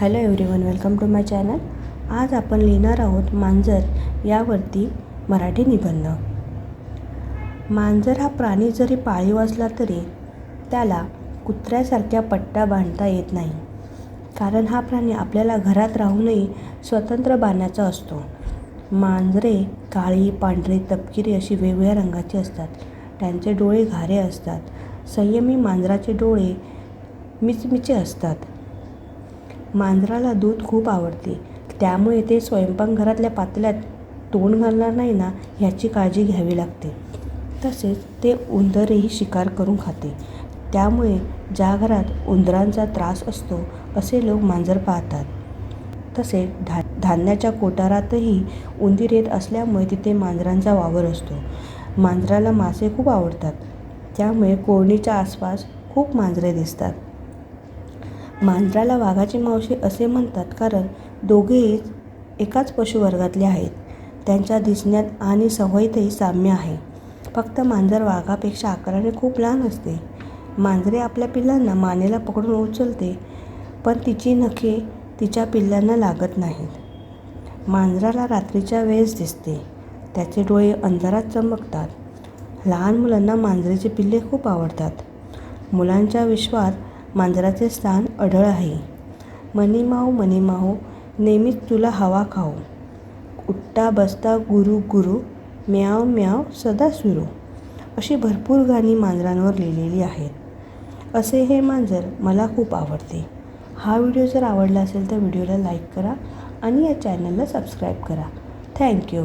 Hello everyone welcome to my channel आज आपण लिहिणार आहोत मांजर यावरती मराठी निबंध. मांजर हा प्राणी जरी पाळीव असला तरी त्याला कुत्र्यासारख्या पट्ट्या बांधता येत नाही. कारण हा प्राणी आपल्याला घरात राहूनही स्वतंत्र बांधण्याचा असतो. मांजरे काळी पांढरी तपकिरी अशी वेगवेगळ्या रंगाची असतात. त्यांचे डोळे घारे असतात. संयमी मांजराचे डोळे मिचमिचे असतात. मांजराला दूध खूप आवडते. त्यामुळे ते स्वयंपाकघरातल्या पातेल्यात तोंड घालणार नाही ना ह्याची काळजी घ्यावी लागते. तसेच ते उंदरही शिकार करून खाते. त्यामुळे ज्या घरात उंदरांचा त्रास असतो असे लोक मांजर पाहतात तसेच धा धान्याच्या कोठारातही उंदीर येत असल्यामुळे तिथे मांजरांचा वावर असतो. मांजराला मासे खूप आवडतात. त्यामुळे कोळणीच्या आसपास खूप मांजरे दिसतात. मांजराला वाघाची मावशी असे म्हणतात कारण दोघेही एकाच पशुवर्गातले आहेत. त्यांच्या दिसण्यात आणि सवयीतही साम्य आहे. फक्त मांजर वाघापेक्षा आकाराने खूप लहान असते. मांजरे आपल्या पिल्लांना मानेला पकडून उचलते पण तिची नखे तिच्या पिल्लांना लागत नाहीत. मांजराला रात्रीच्या वेळेस दिसते. त्याचे डोळे अंधारात चमकतात. लहान मुलांना मांजरीचे पिल्ले खूप आवडतात. मुलांच्या विश्वात मांजराचे स्थान अढळ आहे. मनीमाऊ मनीमाऊ नेहमीच तुला हवा खाऊ. उठता बसता गुरु गुरु म्याव म्याव सदा सुरू. अशी भरपूर गाणी मांजरांवर लिहिलेली आहेत. असे हे मांजर मला खूप आवडते. हा व्हिडिओ जर आवडला असेल तर व्हिडिओला लाईक करा आणि या चॅनलला सबस्क्राईब करा. थँक्यू.